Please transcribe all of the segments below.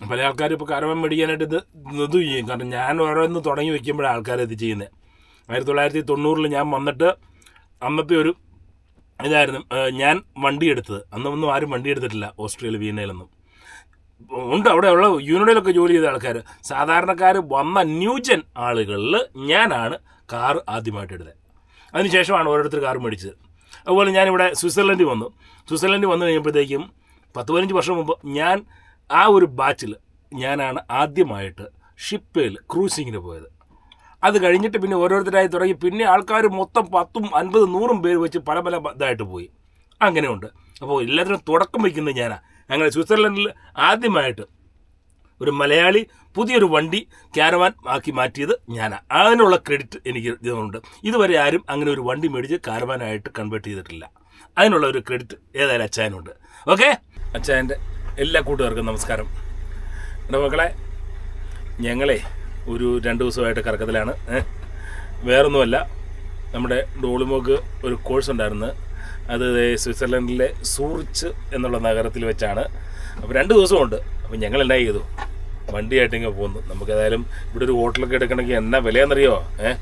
പല ആൾക്കാരും ഇപ്പോൾ കരമം മേടിക്കാനായിട്ട് ഇത് ഇത് ചെയ്യും. കാരണം ഞാൻ ഓരോന്ന് തുടങ്ങി വെക്കുമ്പോഴാണ് ആൾക്കാർ ഇത് ചെയ്യുന്നത് ആയിരത്തി തൊള്ളായിരത്തി തൊണ്ണൂറിൽ ഞാൻ വന്നിട്ട് അന്നത്തെ ഒരു ഇതായിരുന്നു ഞാൻ വണ്ടി എടുത്തത്. അന്നൊന്നും ആരും വണ്ടി എടുത്തിട്ടില്ല ഓസ്ട്രേലിയ വീണയിലൊന്നും ഉണ്ട് അവിടെ ഉള്ള യൂണിറ്റിലൊക്കെ ജോലി ചെയ്ത ആൾക്കാർ സാധാരണക്കാർ വന്ന ന്യൂജൻ ആളുകളിൽ ഞാനാണ് കാർ ആദ്യമായിട്ട് എടുത്തത്. അതിനുശേഷമാണ് ഓരോരുത്തർ കാർ മേടിച്ചത്. അതുപോലെ ഞാനിവിടെ സ്വിറ്റ്സർലൻഡിൽ വന്നു. സ്വിറ്റ്സർലൻഡിൽ വന്നു കഴിഞ്ഞപ്പോഴത്തേക്കും പത്ത് പതിനഞ്ച് വർഷം മുമ്പ് ഞാൻ ആ ഒരു ബാച്ചിൽ ഞാനാണ് ആദ്യമായിട്ട് ഷിപ്പേൽ ക്രൂസിങ്ങിന് പോയത്. അത് കഴിഞ്ഞിട്ട് പിന്നെ ഓരോരുത്തരായി തുടങ്ങി. പിന്നെ ആൾക്കാർ മൊത്തം പത്തും അൻപത് നൂറും പേര് വെച്ച് പല പല ഇതായിട്ട് പോയി. അങ്ങനെയുണ്ട്. അപ്പോൾ എല്ലാത്തിനും തുടക്കം വയ്ക്കുന്നത് ഞാനാണ് അങ്ങനെ സ്വിറ്റ്സർലൻഡിൽ ആദ്യമായിട്ട് ഒരു മലയാളി പുതിയൊരു വണ്ടി ക്യാരവാൻ ആക്കി മാറ്റിയത് ഞാനാണ് അതിനുള്ള ക്രെഡിറ്റ് എനിക്ക് ഇതുണ്ട് ഇതുവരെ ആരും അങ്ങനെ ഒരു വണ്ടി മേടിച്ച് കാരവാനായിട്ട് കൺവേർട്ട് ചെയ്തിട്ടില്ല. അതിനുള്ള ഒരു ക്രെഡിറ്റ് ഏതായാലും അച്ചായനുണ്ട് ഓക്കെ അച്ചായന്റെ എല്ലാ കൂട്ടുകാർക്കും നമസ്കാരം. എന്റെ മക്കളെ ഞങ്ങളെ ഒരു രണ്ട് ദിവസമായിട്ട് കറക്കത്തിലാണ്. വേറൊന്നുമല്ല നമ്മുടെ ഡോളിമോക്ക് ഒരു കോഴ്സ് ഉണ്ടായിരുന്നു. അത് സ്വിറ്റ്സർലൻഡിലെ സൂറിച്ച് എന്നുള്ള നഗരത്തിൽ വെച്ചാണ്. അപ്പോൾ രണ്ട് ദിവസമുണ്ട്. അപ്പോൾ ഞങ്ങൾ എന്നാ ചെയ്തു? വണ്ടിയായിട്ട് ഇങ്ങനെ പോകുന്നു നമുക്ക് ഏതായാലും ഇവിടെ ഒരു ഹോട്ടലൊക്കെ എടുക്കണമെങ്കിൽ എന്നാ വിലയെന്നറിയോ ഏ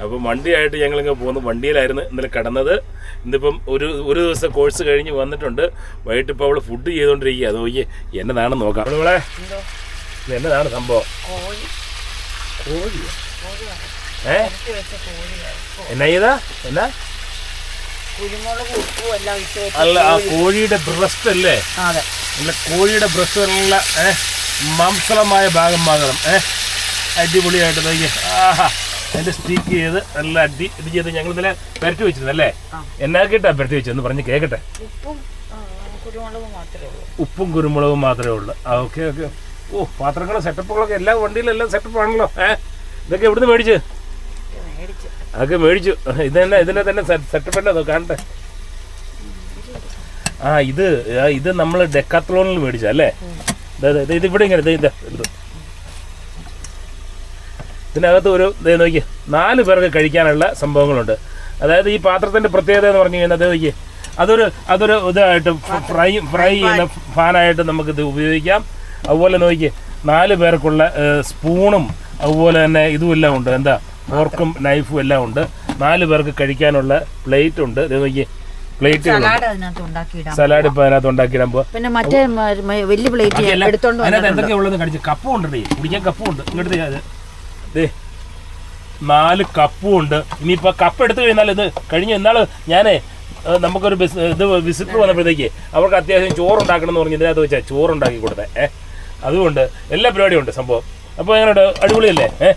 അപ്പോൾ വണ്ടിയായിട്ട് ഞങ്ങളിങ്ങനെ പോന്നു വണ്ടിയിലായിരുന്നു ഇന്നലെ കിടന്നത്. ഇന്നിപ്പം ഒരു ഒരു ദിവസം കോഴ്സ് കഴിഞ്ഞ് വന്നിട്ടുണ്ട്. വൈകിട്ട് ഇപ്പോൾ അവൾ ഫുഡ് ചെയ്തുകൊണ്ടിരിക്കുക അത് നോക്കി. എന്നതാണ് നോക്കാം അവളെ എന്നതാണ് സംഭവം? കോഴി ഏ? എന്നാ ചെയ്താ? എന്നാ? അല്ല ആ കോഴിയുടെ ബ്രസ്റ്റ് അല്ലേ? അല്ല കോഴിയുടെ ബ്രസ്റ്റ് നല്ല ഏഹ് മാംസളമായ ഭാഗം ഭാഗം ഏഹ് അടിപൊളിയായിട്ട് നോക്കി ആഹാ. അതിന്റെ സ്റ്റിക്ക് ചെയ്ത് നല്ല അടി ഇത് ചെയ്ത് ഞങ്ങൾ ഇന്നലെ പെരട്ടി വെച്ചിരുന്നല്ലേ അല്ലേ എന്നാ കേട്ടാ പെരട്ടി വെച്ചെന്ന് പറഞ്ഞ് കേക്കട്ടെ. ഉപ്പും കുരുമുളകും മാത്രമേ ഉള്ളൂ. ആ ഓക്കെ ഓക്കെ. ഓ പാത്രങ്ങളും സെറ്റപ്പുകളൊക്കെ എല്ലാ വണ്ടിയിലെല്ലാം സെറ്റപ്പ് ആണല്ലോ. ഏഹ് ഇതൊക്കെ എവിടുന്ന് മേടിച്ച്? അതൊക്കെ മേടിച്ചു. ഇത് തന്നെ ഇതിനെ തന്നെ സെറ്റപ്പ് തന്നെ കാണട്ടെ? ആ ഇത് ഇത് നമ്മൾ ഡെക്കാത്ലോണിൽ മേടിച്ചല്ലേ ഇത് ഇവിടെ ഇങ്ങനെ ഇത് ഇത്. ഇതിനകത്ത് ഒരു നോക്കി നാല് പേർക്ക് കഴിക്കാനുള്ള സംഭവങ്ങളുണ്ട്. അതായത് ഈ പാത്രത്തിന്റെ പ്രത്യേകത എന്ന് പറഞ്ഞു കഴിഞ്ഞാൽ അതേ നോക്കി അതൊരു അതൊരു ഇതായിട്ട് ഫ്രൈ ഫ്രൈ ചെയ്യുന്ന ഫാനായിട്ട് നമുക്കിത് ഉപയോഗിക്കാം. അതുപോലെ നോക്കി നാല് പേർക്കുള്ള സ്പൂണും അതുപോലെ തന്നെ ഇതുമെല്ലാം ഉണ്ട്. എന്താ? ഫോർക്കും നൈഫും എല്ലാം ഉണ്ട്. നാല് പേർക്ക് കഴിക്കാനുള്ള പ്ലേറ്റ് ഉണ്ട്. ഇത് നോക്കി പ്ലേറ്റ് സലാഡ് ഇപ്പൊ അതിനകത്ത് ഉണ്ടാക്കിയിടാൻ പിന്നെ മറ്റേ വലിയ പ്ലേറ്റ് അതിനകത്ത് വന്നിട്ടുണ്ട് എന്തൊക്കെയാ ഉള്ളത് കടിച്ച് കപ്പും ഉണ്ട് കുടിക്കാൻ കപ്പും ഉണ്ട്. ഇങ്ങോട്ട് ദേ നാല് കപ്പും ഉണ്ട്. ഇനിയിപ്പോൾ കപ്പ് എടുത്തു കഴിഞ്ഞാൽ ഇത് കഴിഞ്ഞ എന്നാൾ ഞാനേ നമുക്കൊരു ബിസ് ഇത് വിസിറ്റർ വന്നപ്പോഴത്തേക്ക് അവർക്ക് അത്യാവശ്യം ചോറുണ്ടാക്കണം എന്ന് പറഞ്ഞ് ഇതിനകത്ത് വെച്ചാൽ ചോറുണ്ടാക്കി കൊടുത്തേ. ഏ അതുകൊണ്ട് എല്ലാ പരിപാടിയും ഉണ്ട് സംഭവം. അപ്പോൾ എങ്ങനെയുണ്ട്? അടിപൊളിയല്ലേ? ഏ?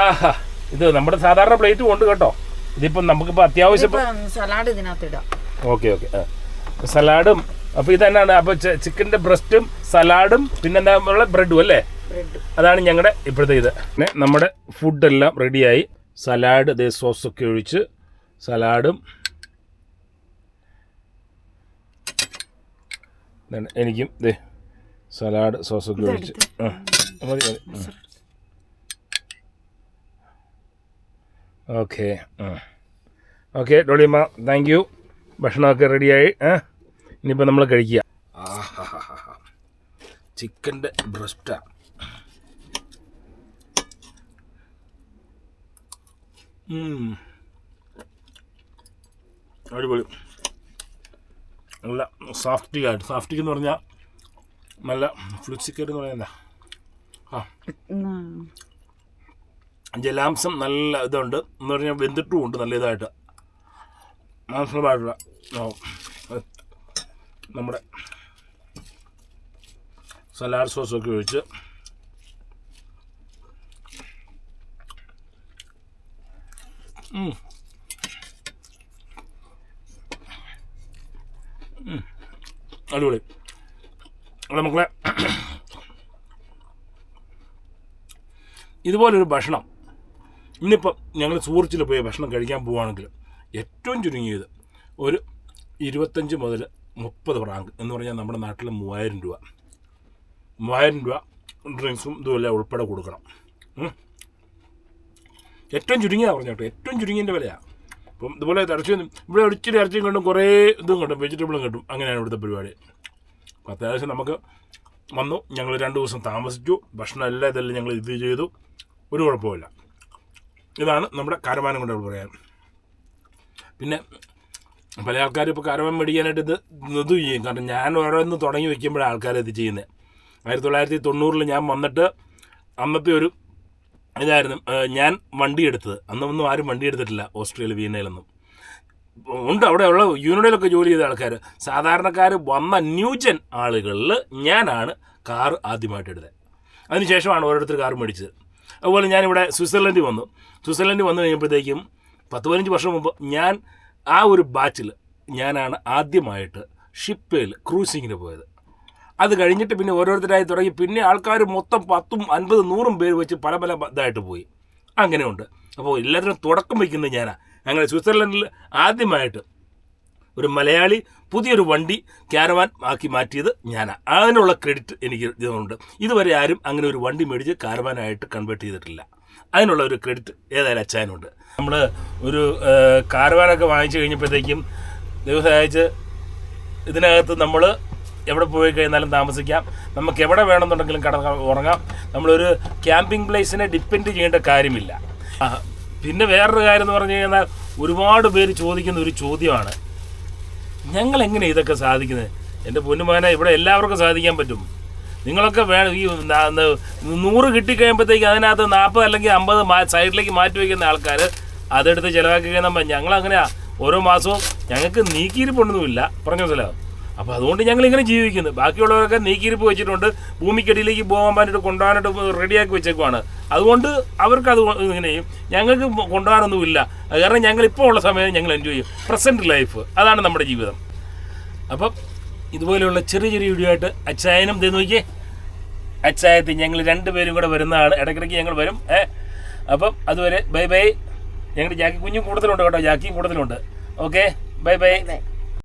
ആഹാ ഇത് നമ്മുടെ സാധാരണ പ്ലേറ്റ് ഉണ്ട് കേട്ടോ. ഇതിപ്പം നമുക്കിപ്പോൾ അത്യാവശ്യം സലാഡ് ഇതിനകത്ത് ഇടാം. Okay okay. ആ. സലാഡും അപ്പോൾ ഇതന്നാണ്? അപ്പോൾ ചിക്കന്റെ ബ്രസ്റ്റും സലാഡും പിന്നെന്താ ബ്രെഡും അല്ലേ? അതാണ് ഞങ്ങളുടെ ഇപ്പോഴത്തെ ഇത്. പിന്നെ നമ്മുടെ ഫുഡെല്ലാം റെഡിയായി സലാഡ് ഇതേ സോസൊക്കെ ഒഴിച്ച് സലാഡും എനിക്കും ദേ സലാഡ് സോസൊക്കെ ഒഴിച്ച്. ആ മതി മതി. ഓക്കെ ആ. ഓക്കെ ഡോളിയമ്മ താങ്ക് യു ഭക്ഷണമൊക്കെ റെഡിയായി ഏ ഇനിയിപ്പോൾ നമ്മൾ കഴിക്കുക. ചിക്കന്റെ ബ്രസ്റ്റാ. അടിപൊളി. നല്ല സോഫ്റ്റിക് ആയിട്ട് സോഫ്റ്റിക് എന്ന് പറഞ്ഞാൽ നല്ല ഫ്ലുസിക്കർ എന്ന് പറയുന്നത് ആ. ജലാംശം നല്ല ഇതുണ്ട്. എന്ന് പറഞ്ഞാൽ വെന്തിട്ടും ഉണ്ട് നല്ല ഇതായിട്ട്. മാംസമായിട്ടുള്ള നമ്മുടെ സലാഡ് സോസൊക്കെ ഒഴിച്ച് ഉം. അടിപൊളി. അവിടെ മക്കളെ. ഇതുപോലൊരു ഭക്ഷണം. ഇന്നിപ്പം ഞങ്ങൾ സൂറിച്ചിൽ പോയി ഭക്ഷണം കഴിക്കാൻ പോവുകയാണെങ്കിൽ ഏറ്റവും ചുരുങ്ങിയത് ഒരു ഇരുപത്തഞ്ച് മുതൽ മുപ്പത് ഫ്രാങ്ക് എന്ന് പറഞ്ഞാൽ നമ്മുടെ നാട്ടിൽ മൂവായിരം രൂപ. മൂവായിരം രൂപ ഡ്രിങ്ക്സും ഇതുമെല്ലാം ഉൾപ്പെടെ കൊടുക്കണം. ഏറ്റവും ചുരുങ്ങിയതാണ് പറഞ്ഞു കേട്ടോ. ഏറ്റവും ചുരുങ്ങിയതിന്റെ വിലയാണ് അപ്പം ഇതുപോലെ ഇറച്ചി ഇവിടെ ഒരിച്ചിരി ഇറച്ചിയും കിട്ടും കുറേ ഇതും കിട്ടും വെജിറ്റബിളും കിട്ടും അങ്ങനെയാണ് ഇവിടുത്തെ പരിപാടി. അപ്പം അത്യാവശ്യം നമുക്ക് വന്നു. ഞങ്ങൾ രണ്ട് ദിവസം താമസിച്ചു. ഭക്ഷണം എല്ലാം ഇതെല്ലാം ഞങ്ങൾ ഇത് ചെയ്തു. ഒരു കുഴപ്പമില്ല ഇതാണ് നമ്മുടെ കാരവാനം കൊണ്ട് പറയാൻ. പിന്നെ പല ആൾക്കാരും ഇപ്പോൾ കാരമാൻ മേടിക്കാനായിട്ട് ഇത് ഇത് ചെയ്യും. കാരണം ഞാൻ ഓരോന്ന് തുടങ്ങി വെക്കുമ്പോഴാണ് ആൾക്കാർ ഇത് ചെയ്യുന്നത്. ആയിരത്തി തൊള്ളായിരത്തി തൊണ്ണൂറിൽ ഞാൻ വന്നിട്ട് അന്നത്തെ ഒരു ഇതായിരുന്നു ഞാൻ വണ്ടി എടുത്തത്. അന്നൊന്നും ആരും വണ്ടി എടുത്തിട്ടില്ല ഓസ്ട്രേലിയ വീണയിലൊന്നും ഉണ്ട് അവിടെ ഉള്ള യൂണിറ്റിലൊക്കെ ജോലി ചെയ്ത ആൾക്കാർ സാധാരണക്കാർ വന്ന ന്യൂജൻ ആളുകളിൽ ഞാനാണ് കാർ ആദ്യമായിട്ട് എടുത്തത്. അതിനുശേഷമാണ് ഓരോരുത്തർ കാർ മേടിച്ചത്. അതുപോലെ ഞാനിവിടെ സ്വിറ്റ്സർലൻഡിൽ വന്നു. സ്വിറ്റ്സർലൻഡിൽ വന്നു കഴിഞ്ഞപ്പോഴത്തേക്കും പത്ത് പതിനഞ്ച് വർഷം മുമ്പ് ഞാൻ ആ ഒരു ബാച്ചിൽ ഞാനാണ് ആദ്യമായിട്ട് ഷിപ്പയിൽ ക്രൂസിങ്ങിന് പോയത്. അത് കഴിഞ്ഞിട്ട് പിന്നെ ഓരോരുത്തരായി തുടങ്ങി. പിന്നെ ആൾക്കാർ മൊത്തം പത്തും അൻപത് നൂറും പേര് വെച്ച് പല പല ഇതായിട്ട് പോയി. അങ്ങനെയുണ്ട്. അപ്പോൾ എല്ലാത്തിനും തുടക്കം വയ്ക്കുന്നത് ഞാനാണ് അങ്ങനെ സ്വിറ്റ്സർലൻഡിൽ ആദ്യമായിട്ട് ഒരു മലയാളി പുതിയൊരു വണ്ടി ക്യാരവാൻ ആക്കി മാറ്റിയത് ഞാനാണ് അതിനുള്ള ക്രെഡിറ്റ് എനിക്ക് ഇതുണ്ട്. ഇതുവരെ ആരും അങ്ങനെ ഒരു വണ്ടി മേടിച്ച് കാരവാനായിട്ട് കൺവേർട്ട് ചെയ്തിട്ടില്ല. അതിനുള്ള ഒരു ക്രെഡിറ്റ് ഏതായാലും അച്ചായനുണ്ട് നമ്മൾ ഒരു കാരവാനൊക്കെ വാങ്ങിച്ചു കഴിഞ്ഞപ്പോഴത്തേക്കും ദിവസം അയച്ച് ഇതിനകത്ത് നമ്മൾ എവിടെ പോയി കഴിഞ്ഞാലും താമസിക്കാം. നമുക്ക് എവിടെ വേണമെന്നുണ്ടെങ്കിലും കട ഉറങ്ങാം. നമ്മളൊരു ക്യാമ്പിംഗ് പ്ലേസിനെ ഡിപ്പെൻഡ് ചെയ്യേണ്ട കാര്യമില്ല. പിന്നെ വേറൊരു കാര്യം എന്ന് പറഞ്ഞു കഴിഞ്ഞാൽ ഒരുപാട് പേര് ചോദിക്കുന്ന ഒരു ചോദ്യമാണ്. ഞങ്ങൾ എങ്ങനെ ഇതൊക്കെ സാധിക്കുന്നത്? എന്റെ പൊന്നുമോനെ ഇവിടെ എല്ലാവർക്കും സാധിക്കാൻ പറ്റും. നിങ്ങളൊക്കെ വേണം ഈ നൂറ് കിട്ടിക്കഴിയുമ്പോഴത്തേക്ക് അതിനകത്ത് നാൽപ്പത് അല്ലെങ്കിൽ അമ്പത് സൈഡിലേക്ക് മാറ്റി വയ്ക്കുന്ന ആൾക്കാർ അതെടുത്ത് ചിലവാക്കി കഴിഞ്ഞാൽ ഞങ്ങൾ അങ്ങനെയാ ഓരോ മാസവും ഞങ്ങൾക്ക് നീക്കിയിരിപ്പൊന്നുമില്ല. പറഞ്ഞ മനസ്സിലാവും അപ്പോൾ അതുകൊണ്ട് ഞങ്ങൾ ഇങ്ങനെ ജീവിക്കുന്നു. ബാക്കിയുള്ളവരൊക്കെ നീക്കിയിരിപ്പ് വെച്ചിട്ടുണ്ട്. ഭൂമിക്കടിയിലേക്ക് പോകാൻ വേണ്ടിയിട്ട് കൊണ്ടുപോകാനായിട്ട് റെഡിയാക്കി വെച്ചേക്കുവാണ്. അതുകൊണ്ട് അവർക്ക് അത് ഇങ്ങനെയും ഞങ്ങൾക്ക് കൊണ്ടുപോകാനൊന്നുമില്ല. കാരണം ഞങ്ങൾ ഇപ്പോൾ ഉള്ള സമയം ഞങ്ങൾ എൻജോയ് ചെയ്യും. പ്രസന്റ് ലൈഫ് അതാണ് നമ്മുടെ ജീവിതം. അപ്പം ഇതുപോലെയുള്ള ചെറിയ ചെറിയ വീഡിയോ ആയിട്ട് അച്ചായനും ദേ നോക്കിയേ. അച്ചായത്തിൽ ഞങ്ങൾ രണ്ടുപേരും കൂടെ വരുന്നതാണ്. ഇടയ്ക്കിടയ്ക്ക് ഞങ്ങൾ വരും. ഏ? അപ്പം അതുവരെ ബൈ ബൈ. ഞങ്ങളുടെ ജാക്കി കുഞ്ഞും കൂടുതലുണ്ട് കേട്ടോ. ജാക്കി കൂടുതലുണ്ട്. ഓക്കെ? Bye bye.